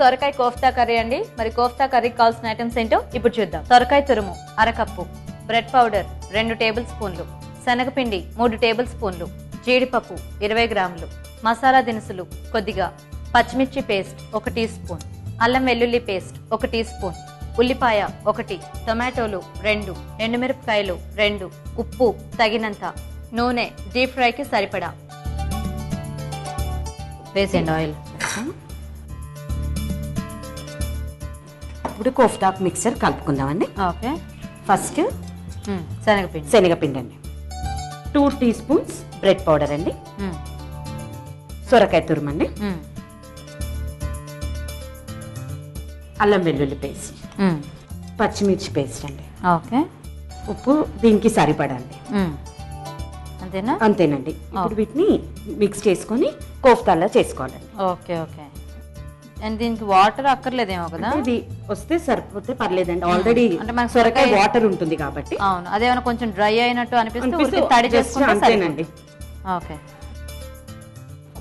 సొరకాయ కోఫ్తా కర్రీ అండి. మరి కోఫ్తా కర్రీ కావాల్సిన ఐటమ్స్ ఏంటో ఇప్పుడు చూద్దాం. సొరకాయ తురుము అరకప్పు బ్రెడ్ పౌడర్ రెండు టేబుల్ స్పూన్లు శనగపిండి మూడు టేబుల్ స్పూన్లు జీడిపప్పు ఇరవై గ్రాములు మసాలా దినుసులు కొద్దిగా పచ్చిమిర్చి పేస్ట్ ఒక టీ స్పూన్ అల్లం వెల్లుల్లి పేస్ట్ ఒక టీ స్పూన్ ఉల్లిపాయ ఒకటి టొమాటోలు రెండు ఎండుమిరపకాయలు రెండు ఉప్పు తగినంత నూనె డీప్ ఫ్రైకి సరిపడా. వేసేయండి ఆయిల్ ఇప్పుడు కోఫ్తా మిక్సర్ కలుపుకుందామండి. ఓకే. ఫస్ట్. శనగపిండి శనగపిండి. అండి two teaspoons bread powder అండి. సొరకాయ తురుమండి. అల్లం వెల్లుల్లి పేస్ట్. పచ్చిమిర్చి పేస్ట్ అండి. ఓకే. ఉప్పు దీనికి సరిపడా అండి మ్మ్. అంతేనా? అంతేనండి. ఇప్పుడు వీటిని మిక్స్ చేసుకొని కోఫ్తాలా చేసుకోవాలండి. Okay okay. అండ్ దీనికి వాటర్ అక్కర్లేదేమో కదా? ఇది వస్తే సరిపోతే పర్లేదండి. ఆల్రెడీ అంటే మనకు సొరకాయ వాటర్ ఉంటుంది కాబట్టి. అవును. అదేమైనా కొంచెం డ్రై అయినట్టు అనిపిస్తే అనిపిస్తే ఊరికే తడి చేసుకుంటే. ఓకే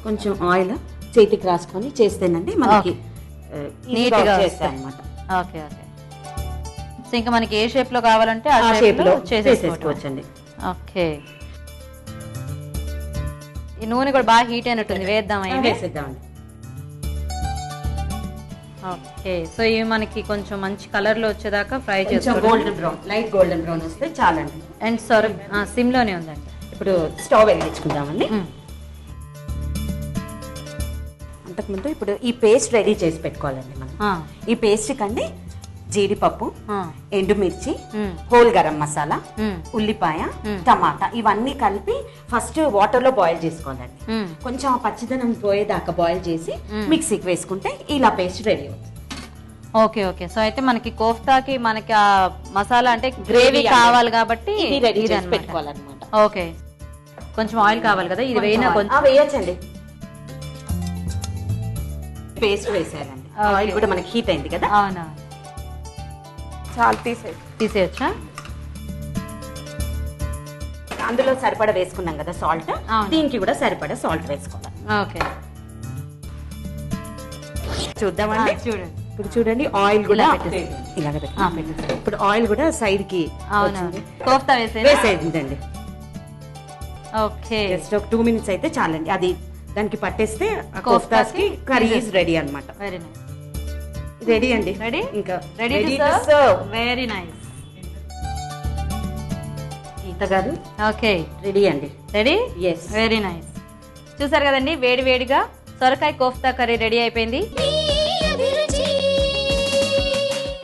కొంచెం ఆయిల్ చేతికి రాసుకొని చేస్తేనండి మనకి నీట్గా చేస్తాం అనమాట ఓకే ఓకే సో ఇంకా మనకి ఏ షేప్లో కావాలంటే ఆ షేప్లో లో చేసేసుకోవచ్చు చేసేసుకోవచ్చండి. ఓకే ఈ నూనె కూడా బాగా హీట్ అయినట్టుంది. వేద్దామా ఇవి వేసేద్దామండి. ఓకే సో ఇవి మనకి కొంచెం మంచి కలర్లో వచ్చేదాకా ఫ్రై చేసుకోవాలి golden brown light golden brown వస్తే చాలండి. అండ్ సొర సిమ్లోనే ఉందండి. ఇప్పుడు స్టవ్ వెలిగించుకుందామండి. అంతకుముందు ఇప్పుడు ఈ పేస్ట్ రెడీ చేసి పెట్టుకోవాలండి మనం. ఈ పేస్ట్ కండి జీడిపప్పు ఎండుమిర్చి. హోల్ గరం మసాలా. ఉల్లిపాయ. టమాటా ఇవన్నీ కలిపి ఫస్ట్ వాటర్లో బాయిల్ చేసుకోవాలండి. కొంచెం పచ్చిదనం పోయేదాకా బాయిల్ చేసి మిక్సీకి వేసుకుంటే ఇలా పేస్ట్ రెడీ అవుతుంది. Okay okay. సో అయితే మనకి కోఫ్తాకి మనకి ఆ మసాలా అంటే గ్రేవీ కావాలి కాబట్టి రెడీ చేసి అన్నమాట. పెట్టుకోవాలన్నమాట. ఓకే. కొంచెం ఆయిల్ కావాలి కదా ఇది వేయినా కొంచెం? వేయొచ్చండి. పేస్ట్ వేసారండి Okay. ఆయిల్ కూడా మనకి హీట్ అయింది కదా? అవునా. చాలా తీసే తీసేయచ్చా? అందులో సరిపడా వేసుకున్నాం కదా సాల్ట్. దీనికి కూడా సరిపడా సాల్ట్ వేసుకోవాలి. ఓకే. చూద్దామండి. చూడండి. ఇప్పుడు చూడండి ఆయిల్ కూడా. ఇలాగ. ఇప్పుడు ఆయిల్ కూడా సైడ్కి. కోఫ్తా వేసే వేసేయండి ఓకే. జస్ట్ ఒక టూ మినిట్స్ అయితే చాలండి. అది దానికి పట్టేస్తే కోఫ్తాకి కోఫ్తాస్కి కర్రీ రెడీ అన్నమాట. వెరీ నైస్ రెడీ అండి. రెడీ ఇంకా. Ready to serve. Very nice Geetha garu okay ready అండి. రెడీ ఎస్ వెరీ నైస్ చూసారు కదండి వేడి వేడిగా సొరకాయ కోఫ్తా కర్రీ రెడీ అయిపోయింది.